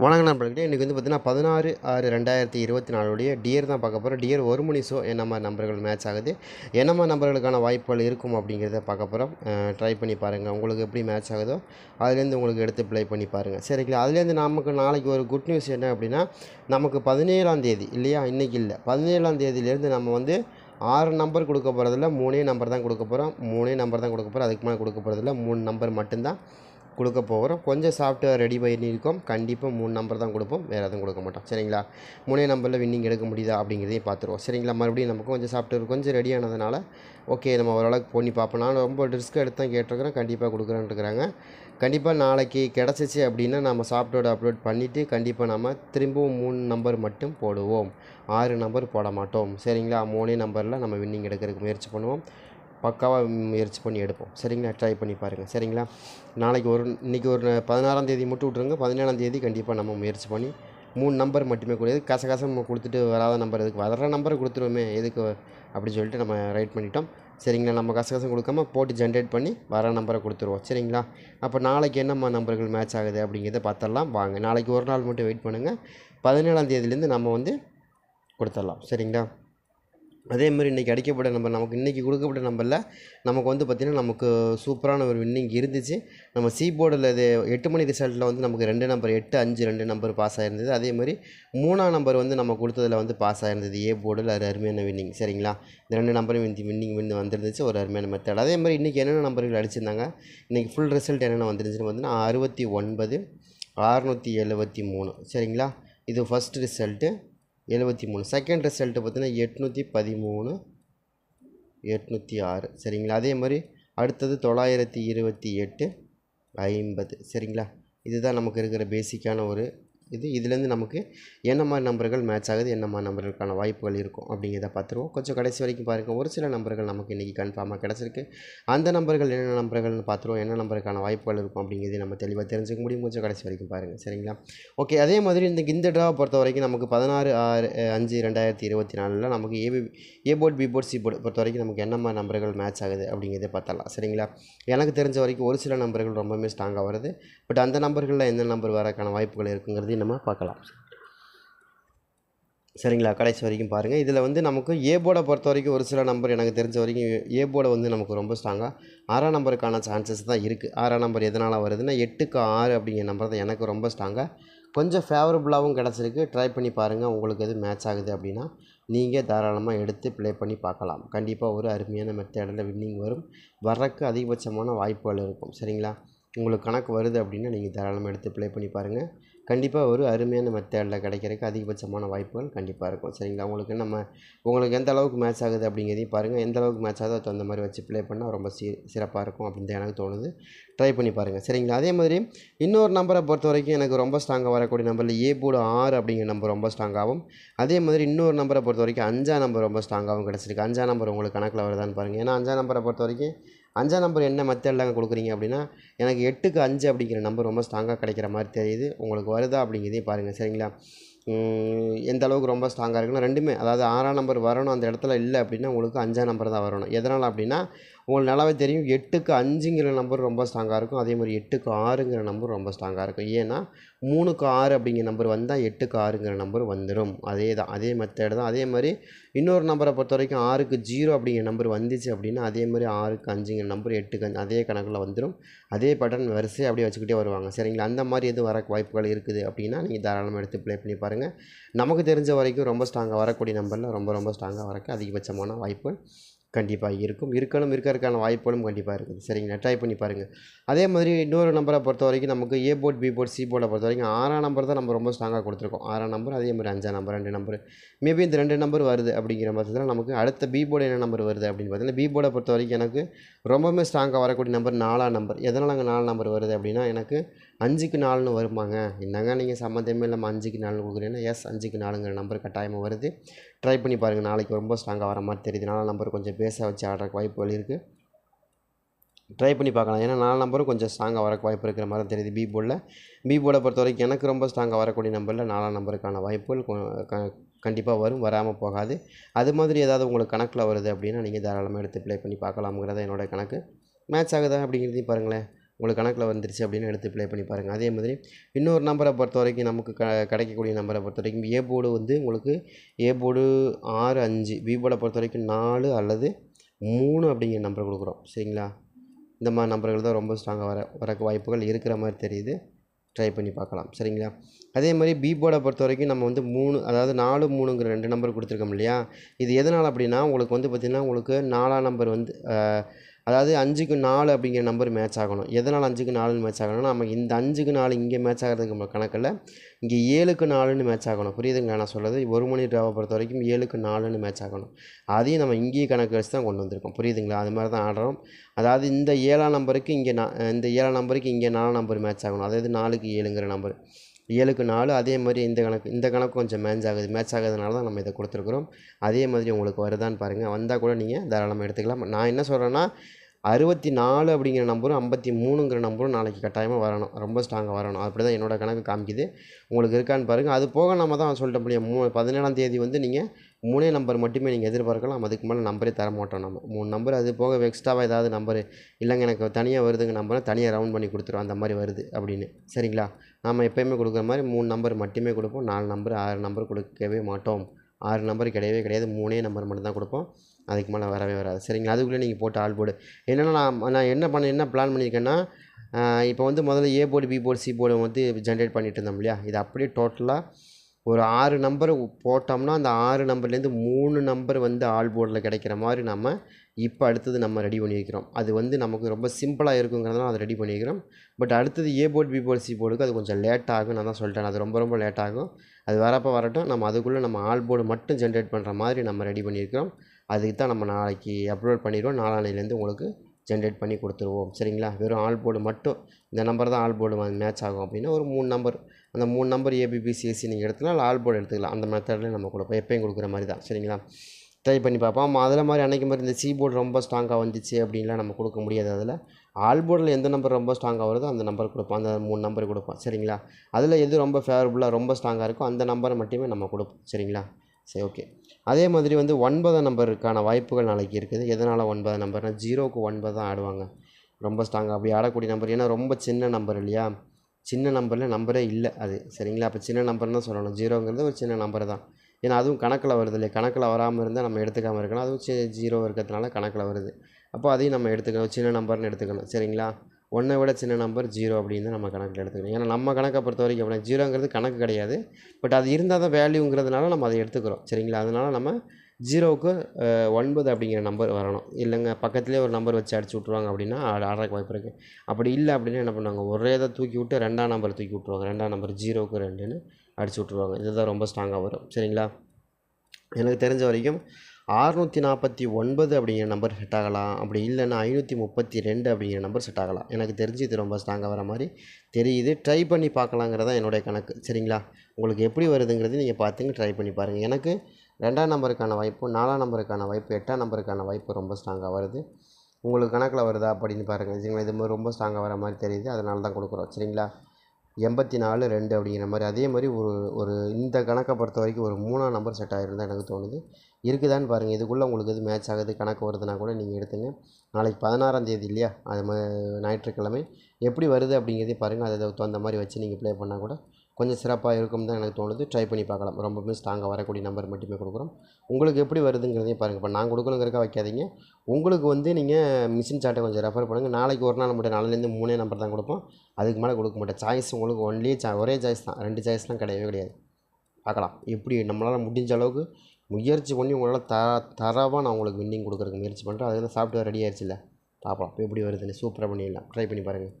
வணக்கம் நண்பர்களே இன்றைக்கி வந்து பார்த்தீங்கன்னா பதினாறு ஆறு ரெண்டாயிரத்தி இருபத்தி நாலுடைய டியர் தான் பார்க்க போகிறோம் டியர் ஒரு மணி ஷோ என்ன மாதிரி நம்பர்கள் மேட்ச் ஆகுது? என்ன மாதிரி நம்பர்களுக்கான வாய்ப்புகள் இருக்கும் அப்படிங்கிறத பார்க்க போகிறோம் ட்ரை பண்ணி பாருங்கள் உங்களுக்கு எப்படி மேட்ச் ஆகுதோ அதுலேருந்து உங்களுக்கு எடுத்து ப்ளே பண்ணி பாருங்கள் சரிங்களா அதுலேருந்து நமக்கு நாளைக்கு ஒரு குட் நியூஸ் என்ன அப்படின்னா நமக்கு பதினேழாம் தேதி இல்லையா? இன்றைக்கி இல்லை. பதினேழாம் தேதியிலேருந்து நம்ம வந்து ஆறு நம்பர் கொடுக்க போகிறதில்ல மூணே நம்பர் தான் கொடுக்க போகிறோம் மூணே நம்பர் தான் கொடுக்க போகிறோம் அதுக்கு மேலே கொடுக்க போகிறதில்ல மூணு நம்பர் மட்டும்தான். கொடுக்க போகிறோம். கொஞ்சம் சாஃப்ட்வேர் ரெடி பண்ணியிருக்கோம் கண்டிப்பாக மூணு நம்பர் தான் கொடுப்போம். வேறு எதுவும் கொடுக்க மாட்டோம். சரிங்களா? மூணே நம்பரில் வின்னிங் எடுக்க முடியுதா அப்படிங்கிறதையும் பார்த்துருவோம். சரிங்களா? மறுபடியும் நமக்கு கொஞ்சம் சாஃப்ட்வேர் கொஞ்சம் ரெடி ஆனதுனால ஓகே நம்ம ஓரளவுக்கு பண்ணி பார்ப்போம். நான் ரொம்ப ரிஸ்க் எடுத்து தான் கேட்டிருக்கிறேன். கண்டிப்பாக கொடுக்குறேன்னு இருக்கிறாங்க கண்டிப்பாக நாளைக்கு கிடச்சிச்சு அப்படின்னா நம்ம சாஃப்ட்வேர் அப்லோட் பண்ணிவிட்டு கண்டிப்பாக நம்ம திரும்பவும் மூணு நம்பர் மட்டும் போடுவோம். ஆறு நம்பர் போட மாட்டோம். சரிங்களா? மூணே நம்பரில் நம்ம வின்னிங் எடுக்கிறதுக்கு முயற்சி பண்ணுவோம். பக்காவாக முயற்சி பண்ணி எடுப்போம். சரிங்களா? ட்ரை பண்ணி பாருங்கள் சரிங்களா? நாளைக்கு ஒரு இன்றைக்கி ஒரு பதினாறாம் தேதி மட்டும் விட்ருங்க பதினேழாம் தேதி கண்டிப்பாக நம்ம முயற்சி பண்ணி மூணு நம்பர் மட்டுமே கூடாது கச கசம் கொடுத்துட்டு வராத நம்பர் எதுக்கு? வர நம்பர் கொடுத்துருவோமே. எதுக்கு அப்படின்னு சொல்லிட்டு நம்ம ரைட் பண்ணிட்டோம். சரிங்களா? நம்ம கசகசம் கொடுக்காம போட்டு ஜென்ரேட் பண்ணி வர நம்பரை கொடுத்துருவோம். சரிங்களா? அப்போ நாளைக்கு என்னம்மா நம்பர்கள் மேட்ச் ஆகுது அப்படிங்கிறத பார்த்துடலாம். வாங்க. நாளைக்கு ஒரு நாள் மட்டும் வெயிட் பண்ணுங்கள் பதினேழாம் தேதியிலேருந்து நம்ம வந்து கொடுத்துடலாம். சரிங்களா? அதே மாதிரி இன்றைக்கி அடிக்கப்பட்ட நம்பர் நமக்கு இன்றைக்கி கொடுக்கப்பட்ட நம்பரில் நமக்கு வந்து பார்த்திங்கன்னா நமக்கு சூப்பரான ஒரு வின்னிங் இருந்துச்சு. நம்ம சி போர்டில் இது எட்டு மணி ரிசல்ட்டில் வந்து நமக்கு ரெண்டு நம்பர் எட்டு அஞ்சு ரெண்டு நம்பர் பாஸ் ஆகிருந்தது அதே மாதிரி மூணாம் நம்பர் வந்து நம்ம கொடுத்ததில் வந்து பாஸ் ஆகிருந்தது ஏ போர்டில் அது அருமையான வின்னிங் சரிங்களா? இந்த ரெண்டு நம்பரும் இந்த வின்னிங் வின் வந்துருந்துச்சு. ஒரு அருமையான மெத்தட் அதே மாதிரி இன்றைக்கி என்னென்ன நம்பர்கள் அடிச்சிருந்தாங்க? இன்றைக்கி ஃபுல் ரிசல்ட் என்னென்ன வந்துருந்துச்சுன்னு பார்த்தீங்கன்னா அறுபத்தி ஒன்பது அறுநூற்றி எழுபத்தி மூணு சரிங்களா? இது ஃபஸ்ட் ரிசல்ட்டு எழுபத்தி மூணு. செகண்ட் ரிசல்ட்டு பார்த்தீங்கன்னா எட்நூற்றி பதிமூணு. எட்நூற்றி ஆறு. சரிங்களா? அதே மாதிரி அடுத்தது தொள்ளாயிரத்தி இருபத்தி எட்டு ஐம்பது. சரிங்களா? இதுதான் நமக்கு இருக்கிற பேசிக்கான ஒரு இது இதுலேருந்து நமக்கு என்ன மாதிரி நம்பர்கள் மேட்ச் ஆகுது என்ன மாதிரி நம்பர்களுக்கான வாய்ப்புகள் இருக்கும் அப்படிங்கிறத பார்த்துருவோம். கொஞ்சம் கடைசி வரைக்கும் பாருங்கள் ஒரு சில நம்பர்கள் நமக்கு இன்றைக்கி கன்ஃபார்மாக கிடச்சிருக்கு. அந்த நம்பர்கள் என்னென்ன நம்பர்கள்னு பார்த்துருவோம். என்ன நம்பருக்கான வாய்ப்புகள் இருக்கும் அப்படிங்கிறது நம்ம தெளிவாக தெரிஞ்சுக்க முடியும். கொஞ்சம் கடைசி வரைக்கும் பாருங்கள் சரிங்களா? ஓகே அதே மாதிரி இந்த இந்த ட்ராவை பொறுத்த வரைக்கும் நமக்கு பதினாறு ஆறு அஞ்சு ரெண்டாயிரத்தி இருபத்தி நாலில் நமக்கு AB A board B board C board பொறுத்த வரைக்கும் நமக்கு என்ன மாதிரி நம்பர்கள் மேட்ச் ஆகுது அப்படிங்கிறத பார்த்தலாம் சரிங்களா? எனக்கு தெரிஞ்ச வரைக்கும் ஒரு சில நம்பர்கள் ரொம்பவுமே ஸ்ட்ராங்காக வருது. பட் அந்த நம்பர்களில் எந்த நம்பர் வரக்கான வாய்ப்புகள் இருக்குங்கிறது இருக்குங்கிறதையும் நம்ம பார்க்கலாம். சரிங்களா? கடைசி வரைக்கும் பாருங்கள் இதில் வந்து நமக்கு ஏ போர்டை பொறுத்த வரைக்கும் ஒரு சில நம்பர் எனக்கு தெரிஞ்ச வரைக்கும் ஏ போர்டை வந்து நமக்கு ரொம்ப ஸ்ட்ராங்காக ஆறாம் நம்பருக்கான சான்சஸ் தான் இருக்குது ஆறாம் நம்பர் எதனால் வருதுன்னா எட்டுக்கு ஆறு அப்படிங்கிற நம்பர் தான் எனக்கு ரொம்ப ஸ்ட்ராங்காக கொஞ்சம் ஃபேவரபுளாகவும் கிடச்சிருக்கு. ட்ரை பண்ணி பாருங்கள் உங்களுக்கு எது மேட்ச் ஆகுது அப்படின்னா நீங்கள் தாராளமாக எடுத்து ப்ளே பண்ணி பார்க்கலாம். கண்டிப்பாக ஒரு அருமையான மெத்தடில் வின்னிங் வரும். வரக்கு அதிகபட்சமான வாய்ப்புகள் இருக்கும். சரிங்களா? உங்களுக்கு கணக்கு வருது அப்படின்னா நீங்கள் தாராளமாக எடுத்து ப்ளே பண்ணி பாருங்கள் கண்டிப்பாக ஒரு அருமையான மெத்தேடில் கிடைக்கிறதுக்கு அதிகபட்சமான வாய்ப்புகள் கண்டிப்பாக இருக்கும். சரிங்களா? உங்களுக்கு நம்ம உங்களுக்கு எந்த அளவுக்கு மேட்ச் ஆகுது அப்படிங்கிறதையும் பாருங்கள் எந்த அளவுக்கு மேட்ச் ஆகுதோ தகுந்த மாதிரி வச்சு ப்ளே பண்ணால் ரொம்ப சி சிறப்பாக இருக்கும் அப்படின்னு தான் எனக்கு தோணுது. ட்ரை பண்ணி பாருங்கள் சரிங்களா? அதே மாதிரி இன்னொரு நம்பரை பொறுத்த வரைக்கும் எனக்கு ரொம்ப ஸ்ட்ராங்காக வரக்கூடிய நம்பரில் ஏ போடு ஆறு அப்படிங்கிற நம்பர் ரொம்ப ஸ்ட்ராங்காகவும் அதே மாதிரி இன்னொரு நம்பரை பொறுத்த வரைக்கும் அஞ்சாம் நம்பர் ரொம்ப ஸ்ட்ராங்காகவும் கிடச்சிருக்கு. அஞ்சாம் நம்பர் உங்களுக்கு கணக்கில் வருதான்னு பாருங்கள் ஏன்னா அஞ்சாம் நம்பரை பொறுத்த வரைக்கும் அஞ்சாம் நம்பர் என்ன மெத்தடில் கொடுக்குறீங்க அப்படின்னா எனக்கு எட்டுக்கு அஞ்சு அப்படிங்கிற நம்பர் ரொம்ப ஸ்ட்ராங்காக கிடைக்கிற மாதிரி தெரியுது. உங்களுக்கு வருதா அப்படிங்கிறதையும் பாருங்கள் சரிங்களா? எந்த அளவுக்கு ரொம்ப ஸ்ட்ராங்காக இருக்குன்னா ரெண்டுமே அதாவது ஆறாம் நம்பர் வரணும் அந்த இடத்துல இல்லை அப்படின்னா உங்களுக்கு அஞ்சாம் நம்பர் தான் வரணும். எதனால் அப்படின்னா உங்களுக்கு நல்லாவே தெரியும் எட்டுக்கு அஞ்சுங்கிற நம்பர் ரொம்ப ஸ்ட்ராங்காக இருக்கும். அதே மாதிரி எட்டுக்கு ஆறுங்கிற நம்பர் ரொம்ப ஸ்ட்ராங்காக இருக்கும். ஏன்னா மூணுக்கு ஆறு அப்படிங்கிற நம்பர் வந்தால் எட்டுக்கு ஆறுங்கிற நம்பர் வந்துடும் அதே தான் அதே மெத்தேடு தான். அதே மாதிரி இன்னொரு நம்பரை பொறுத்த வரைக்கும் ஆறுக்கு ஜீரோ அப்படிங்கிற நம்பர் வந்துச்சு அப்படின்னா அதே மாதிரி ஆறுக்கு அஞ்சுங்கிற நம்பர் எட்டுக்கு அஞ்சு அதே கணக்கில் வந்துடும் அதே பட்டன் வரிசையாக அப்படியே வச்சுக்கிட்டே வருவாங்க. சரிங்களா? அந்த மாதிரி எதுவும் வர வாய்ப்புகள் இருக்குது அப்படின்னா நீங்கள் தாராளமாக எடுத்து ப்ளே பண்ணி பாருங்கள் நமக்கு தெரிஞ்ச வரைக்கும் ரொம்ப ஸ்ட்ராங்காக வரக்கூடிய நம்பரில் ரொம்ப ரொம்ப ஸ்ட்ராங்காக வரக்கு அதிகபட்சமான வாய்ப்பு கண்டிப்பாக இருக்கும். இருக்கணும் இருக்கிறதுக்கான வாய்ப்புகளும் கண்டிப்பாக இருக்குது. சரிங்களா? ட்ரை பண்ணி பாருங்கள் அதே மாதிரி இன்னொரு நம்பரை பொறுத்த வரைக்கும் நமக்கு A board B board C போர்டை பொறுத்த வரைக்கும் ஆறாம் நம்பர் தான் நம்ம ரொம்ப ஸ்ட்ராங்காக கொடுத்துருக்கோம். ஆறாம் நம்பர் அதே மாதிரி அஞ்சாம் நம்பர் ரெண்டு நம்பர் மேபி இந்த ரெண்டு நம்பர் வருது அப்படிங்கிற பட்சத்தில் நமக்கு அடுத்த பி போர்டு என்ன நம்பர் வருது அப்படின்னு பார்த்தீங்கன்னா பி போர்டை பொறுத்த வரைக்கும் எனக்கு ரொம்பவுமே ஸ்ட்ராங்காக வரக்கூடிய நம்பர் நாலாம் நம்பர் எதனால் அங்கே நாலு நம்பர் வருது அப்படின்னா எனக்கு அஞ்சுக்கு நாலுன்னு வருமாங்க. என்னங்க நீங்கள் சம்மந்தமே இல்லாமல் அஞ்சுக்கு நாலு கொடுக்குறீங்கன்னா எஸ் அஞ்சுக்கு நாலுங்கிற நம்பர் கட்டாயமாக வருது. ட்ரை பண்ணி பாருங்கள் நாளைக்கு ரொம்ப ஸ்ட்ராங்காக வர மாதிரி தெரியுது. நாலாம் நம்பர் கொஞ்சம் பேச வச்சு ஆடுறக்கு வாய்ப்புகள் இருக்குது ட்ரை பண்ணி பார்க்கலாம். ஏன்னா நாலு நம்பரும் கொஞ்சம் ஸ்ட்ராங்காக வரக்கு வாய்ப்பு இருக்கிற மாதிரி தெரியுது பி போர்டில் பி போர்டை பொறுத்த வரைக்கும் எனக்கு ரொம்ப ஸ்ட்ராங்காக வரக்கூடிய நம்பரில் நாலாம் நம்பருக்கான வாய்ப்புகள் கண்டிப்பாக வரும். வராமல் போகாது. அது மாதிரி ஏதாவது உங்களுக்கு கணக்கில் வருது அப்படின்னா நீங்கள் தாராளமாக எடுத்து ப்ளே பண்ணி பார்க்கலாம்ங்கிறத என்னோடய கணக்கு. மேட்ச் ஆகுதா அப்படிங்கிறதையும் பாருங்களேன். உங்களுக்கு கணக்கில் வந்துருச்சு அப்படின்னு எடுத்து ப்ளே பண்ணி பாருங்கள் அதே மாதிரி இன்னொரு நம்பரை பொறுத்த வரைக்கும் நமக்கு க கிடைக்கக்கூடிய நம்பரை பொறுத்த வரைக்கும் ஏ போர்டு வந்து உங்களுக்கு ஏ போர்டு ஆறு அஞ்சு பி போர்டை பொறுத்த வரைக்கும் நாலு அல்லது மூணு அப்படிங்கிற நம்பர் கொடுக்குறோம். சரிங்களா? இந்த மாதிரி நம்பர்கள் தான் ரொம்ப ஸ்ட்ராங்காக வர வரக்கு வாய்ப்புகள் இருக்கிற மாதிரி தெரியுது. ட்ரை பண்ணி பார்க்கலாம். சரிங்களா? அதே மாதிரி பி போர்டை பொறுத்த வரைக்கும் நம்ம வந்து மூணு அதாவது நாலு மூணுங்கிற ரெண்டு நம்பர் கொடுத்துருக்கோம் இல்லையா? இது எதனால் அப்படின்னா உங்களுக்கு வந்து பார்த்திங்கன்னா உங்களுக்கு நாலாம் நம்பர் வந்து அதாவது அஞ்சுக்கு நாலு அப்படிங்கிற நம்பர் மேட்ச் ஆகணும். எதனால் அஞ்சுக்கு நாலுன்னு மேட்ச் ஆகணும்னா நம்ம இந்த அஞ்சுக்கு நாலு இங்கே மேட்ச் ஆகிறதுக்கு நம்ம கணக்கில் இங்கே ஏழுக்கு நாலுன்னு மேட்ச் ஆகணும். புரியுதுங்களா? நான் சொல்கிறது ஒரு மணி ட்ராவை பொறுத்த வரைக்கும் ஏழுக்கு நாலுன்னு மேட்ச் ஆகணும். அதையும் நம்ம இங்கேயே கணக்கு வச்சு தான் கொண்டு வந்திருக்கோம். புரியுதுங்களா? அது மாதிரி தான் ஆடுறோம். அதாவது இந்த ஏழாம் நம்பருக்கு இங்கே நா இந்த ஏழாம் நம்பருக்கு இங்கே நாலாம் நம்பர் மேட்ச் ஆகணும். அதாவது நாலுக்கு ஏழுங்கிற நம்பர் ஏழுக்கு நாலு அதே மாதிரி இந்த கணக்கு இந்த கணக்கு கொஞ்சம் மேட்ச் ஆகுது. மேட்ச் ஆகுதுனால தான் நம்ம இதை கொடுத்துருக்குறோம். அதே மாதிரி உங்களுக்கு வருதான்னு பாருங்கள் வந்தால் கூட நீங்கள் தாராளமாக எடுத்துக்கலாம். நான் என்ன சொல்கிறேன்னா அறுபத்தி நாலு அப்படிங்கிற நம்பரும் ஐம்பத்தி மூணுங்கிற நம்பரும் நாளைக்கு கட்டாயமாக வரணும். ரொம்ப ஸ்ட்ராங்காக வரணும். அப்படி தான் என்னோடய கணக்கு காமிக்குது. உங்களுக்கு இருக்கான்னு பாருங்கள் அது போக நம்ம தான் சொல்லிட்ட முடியும் மூ பதினேழாம் தேதி வந்து நீங்கள் மூணே நம்பர் மட்டுமே நீங்கள் எதிர்பார்க்கலாம். அதுக்கு மேலே நம்பரே தர மாட்டோம் நம்ம மூணு நம்பர் அது போக எக்ஸ்ட்ராவாக ஏதாவது நம்பர் இல்லைங்க எனக்கு தனியாக வருதுங்க நம்பரை தனியாக ரவுண்ட் பண்ணி கொடுத்துருவோம் அந்த மாதிரி வருது அப்படின்னு. சரிங்களா? நம்ம எப்போயுமே கொடுக்குற மாதிரி மூணு நம்பர் மட்டுமே கொடுப்போம். நாலு நம்பர் ஆறு நம்பர் கொடுக்கவே மாட்டோம். ஆறு நம்பர் கிடையவே கிடையாது. மூணே நம்பர் மட்டும் தான் கொடுப்போம். அதுக்கு மேலே வரவே வராது. சரிங்களா? அதுக்குள்ளே நீங்கள் போட்டு ஆள் போடு. என்னென்னா நான் நான் என்ன பண்ண என்ன பிளான் பண்ணியிருக்கேன்னா இப்போ வந்து முதல்ல A board B board C board வந்து ஜென்ரேட் பண்ணிட்டு இருந்தோம் இல்லையா? இது அப்படியே டோட்டலாக ஒரு ஆறு நம்பர் போட்டோம்னா அந்த ஆறு நம்பர்லேருந்து மூணு நம்பர் வந்து ஆல் போர்டில் கிடைக்கிற மாதிரி நம்ம இப்போ அடுத்தது நம்ம ரெடி பண்ணியிருக்கிறோம். அது வந்து நமக்கு ரொம்ப சிம்பிளாக இருக்குங்கிறதுனால அதை ரெடி பண்ணியிருக்கிறோம். பட் அடுத்தது A board B board C போர்டுக்கு அது கொஞ்சம் லேட் ஆகும். நான் தான் சொல்லிட்டேன். அது ரொம்ப ரொம்ப லேட் ஆகும். அது வரப்போ வரட்டும். நம்ம அதுக்குள்ளே நம்ம ஆல் போர்டு மட்டும் ஜென்ரேட் பண்ணுற மாதிரி நம்ம ரெடி பண்ணியிருக்கிறோம். அதுக்கு தான் நம்ம நாளைக்கு அப்லோட் பண்ணிடுவோம். நாளானிலேருந்து உங்களுக்கு ஜென்ரேட் பண்ணி கொடுத்துருவோம். சரிங்களா? வெறும் ஆல் போர்டு மட்டும் இந்த நம்பர் தான் ஆல் போர்டு மேட்ச் ஆகும் அப்படின்னா ஒரு மூணு நம்பர் அந்த மூணு நம்பர் ஏபிபிசிஎஸ்சி நீங்கள் எடுத்துக்கலாம். ஆல் போர்டு எடுத்துக்கலாம். அந்த மெத்தடில் நம்ம கொடுப்போம். எப்பயும் கொடுக்குற மாதிரி தான். சரிங்களா? ட்ரை பண்ணி பார்ப்போம். ஆமாம் அதில் மாதிரி அன்றைக்கி மாதிரி இந்த சி போர்டு ரொம்ப ஸ்ட்ராங்காக வந்துச்சு அப்படின்லாம் நம்ம கொடுக்க முடியாது அதில். ஆல் போர்டில் எந்த நம்பர் ரொம்ப ஸ்ட்ராங்காக வருதோ அந்த நம்பர் கொடுப்போம். அந்த மூணு நம்பர் கொடுப்போம். சரிங்களா? அதில் எது ரொம்ப ஃபேவரபுளாக ரொம்ப ஸ்ட்ராங்காக இருக்கோ அந்த நம்பரை மட்டுமே நம்ம கொடுப்போம். சரிங்களா? சரி ஓகே அதே மாதிரி வந்து ஒன்பதாம் நம்பருக்கான வாய்ப்புகள் நாளைக்கு இருக்குது. எதனால் ஒன்பதாம் நம்பர்னால் ஜீரோக்கு ஒன்பது தான் ஆடுவாங்க ரொம்ப ஸ்ட்ராங்காக அப்படி ஆடக்கூடிய நம்பர். ஏன்னா ரொம்ப சின்ன நம்பர் இல்லையா? சின்ன நம்பரில் நம்பரே இல்லை அது. சரிங்களா? அப்போ சின்ன நம்பர் தான் சொல்லணும். ஜீரோங்கிறது ஒரு சின்ன நம்பர் தான். ஏன்னா அதுவும் கணக்கில் வருது இல்லையா? கணக்கில் வராமல் இருந்தால் நம்ம எடுத்துக்காமல் இருக்கணும் அதுவும் சி ஜீரோ இருக்கிறதுனால கணக்கில் வருது. அப்போ அதையும் நம்ம எடுத்துக்கணும். சின்ன நம்பர்னு எடுத்துக்கணும். சரிங்களா? ஒன்றை விட சின்ன நம்பர் ஜீரோ அப்படின்னு நம்ம கணக்கில் எடுத்துக்கணும். ஏன்னா நம்ம கணக்கை பொறுத்த வரைக்கும் அப்படின்னா ஜீரோங்கிறது கணக்கு கிடையாது. பட் அது இருந்தால் தான் வேல்யூங்கிறதுனால நம்ம அதை எடுத்துக்கிறோம். சரிங்களா? அதனால் நம்ம ஜீரோவுக்கு ஒன்பது அப்படிங்கிற நம்பர் வரணும். இல்லைங்க பக்கத்துலேயே ஒரு நம்பர் வச்சு அடிச்சு விட்ருவாங்க அப்படின்னா ஆட ஆடுறதுக்கு வாய்ப்பு இருக்குது அப்படி இல்லை அப்படின்னா என்ன பண்ணுவாங்க? ஒரே இதை தூக்கி விட்டு ரெண்டாம் நம்பர் தூக்கி விட்ருவாங்க ரெண்டாம் நம்பர் ஜீரோவுக்கு ரெண்டுன்னு அடிச்சு விட்ருவாங்க இதுதான் ரொம்ப ஸ்ட்ராங்காக வரும். சரிங்களா? எனக்கு தெரிஞ்ச வரைக்கும் அறுநூற்றி நாற்பத்தி ஒன்பது அப்படிங்கிற நம்பர் செட் ஆகலாம். அப்படி இல்லைன்னா ஐநூற்றி முப்பத்தி ரெண்டு அப்படிங்கிற நம்பர் செட் ஆகலாம். எனக்கு தெரிஞ்சு இது ரொம்ப ஸ்ட்ராங்காக வர மாதிரி தெரியுது. ட்ரை பண்ணி பார்க்கலாங்கிறதா என்னுடைய கணக்கு. சரிங்களா? உங்களுக்கு எப்படி வருதுங்கிறது நீங்கள் பார்த்துங்க ட்ரை பண்ணி பாருங்கள் எனக்கு ரெண்டாம் நம்பருக்கான வாய்ப்பு நாலாம் நம்பருக்கான வாய்ப்பு எட்டாம் நம்பருக்கான வாய்ப்பு ரொம்ப ஸ்ட்ராங்காக வருது. உங்களுக்கு கணக்கில் வருதா அப்படின்னு பாருங்கள் சரிங்களா? இது மாதிரி ரொம்ப ஸ்ட்ராங்காக வர மாதிரி தெரியுது. அதனால தான் கொடுக்குறோம். சரிங்களா? எண்பத்தி நாலு ரெண்டு அப்படிங்கிற மாதிரி. அதே மாதிரி ஒரு ஒரு இந்த கணக்கை பொறுத்த வரைக்கும் ஒரு மூணாம் நம்பர் செட் ஆகிருந்தா எனக்கு தோணுது. இருக்குதான்னு பாருங்கள் இதுக்குள்ளே உங்களுக்கு எது மேட்ச் ஆகுது கணக்கு வருதுன்னா கூட நீங்கள் எடுத்துங்க. நாளைக்கு பதினாறாம் தேதி இல்லையா? அது மா ஞாயிற்றுக்கிழமை. எப்படி வருது அப்படிங்கிறதையும் பாருங்கள் அதை தகுந்த மாதிரி வச்சு நீங்கள் ப்ளே பண்ணால் கூட கொஞ்சம் சிறப்பாக இருக்கும் தான் எனக்கு தோணுது. ட்ரை பண்ணி பார்க்கலாம். ரொம்பவுமே ஸ்ட்ராங்காக வரக்கூடிய நம்பர் மட்டுமே கொடுக்குறோம். உங்களுக்கு எப்படி வருதுங்கிறதையும் பாருங்கள் இப்போ நான் கொடுக்கணுங்கிறக்கா வைக்காதீங்க. உங்களுக்கு வந்து நீங்கள் மிஷின் சார்ட்டை கொஞ்சம் ரெஃபர் பண்ணுங்கள் நாளைக்கு ஒரு நாள் மட்டும் நாலுலேருந்து மூணே நம்பர் தான் கொடுப்போம். அதுக்கு மேலே கொடுக்க மாட்டேன். சாய்ஸ் உங்களுக்கு ஒன்லி சா ஒரே சாய்ஸ் தான். ரெண்டு சாய்ஸ்லாம் கிடையவே கிடையாது. பார்க்கலாம். எப்படி நம்மளால் முடிஞ்ச அளவுக்கு முயற்சி பண்ணி உங்களால் த தரவாக நான் உங்களுக்கு வின்னிங் கொடுக்குறதுக்கு முயற்சி பண்ணுறேன் அதில் சாஃப்ட்வேர் ரெடி ஆயிடுச்சுல்ல பார்ப்போம். எப்படி வருதுன்னு சூப்பராக பண்ணிடலாம். ட்ரை பண்ணி பாருங்கள்